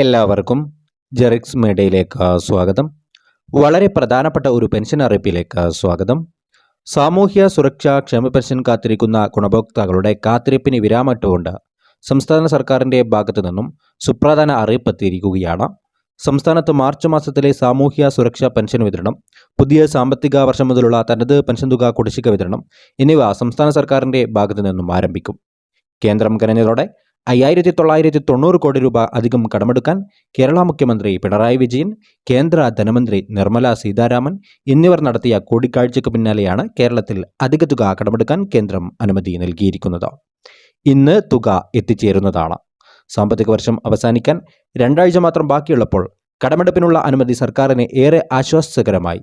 എല്ലാവർക്കും ജെറിക്സ് മീഡിയയിലേക്ക് സ്വാഗതം. വളരെ പ്രധാനപ്പെട്ട ഒരു പെൻഷൻ അറിയിപ്പിലേക്ക് സ്വാഗതം. സാമൂഹ്യ സുരക്ഷാ ക്ഷേമ പെൻഷൻ കാത്തിരിക്കുന്ന ഗുണഭോക്താക്കളുടെ കാത്തിരിപ്പിന് വിരാമട്ടുകൊണ്ട് സംസ്ഥാന സർക്കാരിന്റെ ഭാഗത്തു നിന്നും സുപ്രധാന അറിയിപ്പ് എത്തിയിരിക്കുകയാണ്. സംസ്ഥാനത്ത് മാർച്ച് മാസത്തിലെ സാമൂഹ്യ സുരക്ഷാ പെൻഷൻ വിതരണം പുതിയ സാമ്പത്തിക വർഷം മുതലുള്ള തനത് പെൻഷൻ തുക കുടിശ്ശിക വിതരണം എന്നിവ സംസ്ഥാന സർക്കാരിന്റെ ഭാഗത്തു നിന്നും ആരംഭിക്കും. കേന്ദ്രം കരഞ്ഞതോടെ അയ്യായിരത്തി തൊള്ളായിരത്തി തൊണ്ണൂറ് കോടി രൂപ അധികം കടമെടുക്കാൻ കേരള മുഖ്യമന്ത്രി പിണറായി വിജയൻ കേന്ദ്ര ധനമന്ത്രി നിർമ്മല സീതാരാമൻ എന്നിവർ നടത്തിയ കൂടിക്കാഴ്ചയ്ക്ക് പിന്നാലെയാണ് കേരളത്തിൽ അധിക തുക കടമെടുക്കാൻ കേന്ദ്രം അനുമതി നൽകിയിരിക്കുന്നത്. ഇന്ന് തുക എത്തിച്ചേരുന്നതാണ്. സാമ്പത്തിക വർഷം അവസാനിക്കാൻ രണ്ടാഴ്ച മാത്രം ബാക്കിയുള്ളപ്പോൾ കടമെടുപ്പിനുള്ള അനുമതി സർക്കാരിന് ഏറെ ആശ്വാസകരമായി.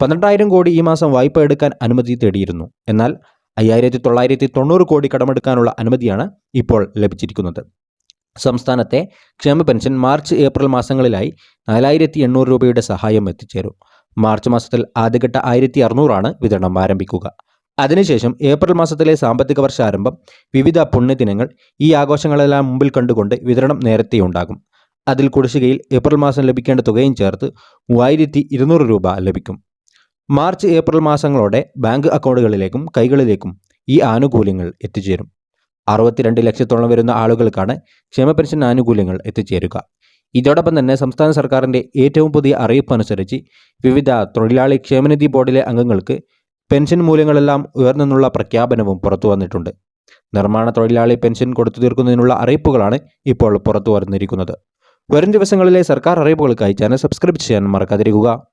പന്ത്രണ്ടായിരം കോടി ഈ മാസം വായ്പ എടുക്കാൻ അനുമതി തേടിയിരുന്നു. എന്നാൽ അയ്യായിരത്തി തൊള്ളായിരത്തി തൊണ്ണൂറ് കോടി കടമെടുക്കാനുള്ള അനുമതിയാണ് ഇപ്പോൾ ലഭിച്ചിരിക്കുന്നത്. സംസ്ഥാനത്തെ ക്ഷേമ പെൻഷൻ മാർച്ച് ഏപ്രിൽ മാസങ്ങളിലായി നാലായിരത്തി എണ്ണൂറ് രൂപയുടെ സഹായം എത്തിച്ചേരും. മാർച്ച് മാസത്തിൽ ആദ്യഘട്ട ആയിരത്തി അറുന്നൂറാണ് വിതരണം ആരംഭിക്കുക. അതിനുശേഷം ഏപ്രിൽ മാസത്തിലെ സാമ്പത്തിക വർഷാരംഭം വിവിധ പുണ്യദിനങ്ങൾ ഈ ആഘോഷങ്ങളെല്ലാം മുമ്പിൽ കണ്ടുകൊണ്ട് വിതരണം നേരത്തെ ഉണ്ടാകും. അതിൽ കുടിശ്ശികയിൽ ഏപ്രിൽ മാസം ലഭിക്കേണ്ട തുകയും ചേർത്ത് മൂവായിരത്തി ഇരുന്നൂറ് രൂപ ലഭിക്കും. മാർച്ച് ഏപ്രിൽ മാസങ്ങളോടെ ബാങ്ക് അക്കൗണ്ടുകളിലേക്കും കൈകളിലേക്കും ഈ ആനുകൂല്യങ്ങൾ എത്തിച്ചേരും. അറുപത്തിരണ്ട് ലക്ഷത്തോളം വരുന്ന ആളുകൾക്കാണ് ക്ഷേമ പെൻഷൻ ആനുകൂല്യങ്ങൾ എത്തിച്ചേരുക. ഇതോടൊപ്പം തന്നെ സംസ്ഥാന സർക്കാരിന്റെ ഏറ്റവും പുതിയ അറിയിപ്പ് അനുസരിച്ച് വിവിധ തൊഴിലാളി ക്ഷേമനിധി ബോർഡിലെ അംഗങ്ങൾക്ക് പെൻഷൻ മൂല്യങ്ങളെല്ലാം ഉയർന്നെന്നുള്ള പ്രഖ്യാപനവും പുറത്തു വന്നിട്ടുണ്ട്. നിർമ്മാണ തൊഴിലാളി പെൻഷൻ കൊടുത്തു തീർക്കുന്നതിനുള്ള അറിയിപ്പുകളാണ് ഇപ്പോൾ പുറത്തു വന്നിരിക്കുന്നത്. വരും ദിവസങ്ങളിലെ സർക്കാർ അറിയിപ്പുകൾക്കായി ചാനൽ സബ്സ്ക്രൈബ് ചെയ്യാൻ മറക്കാതിരിക്കുക.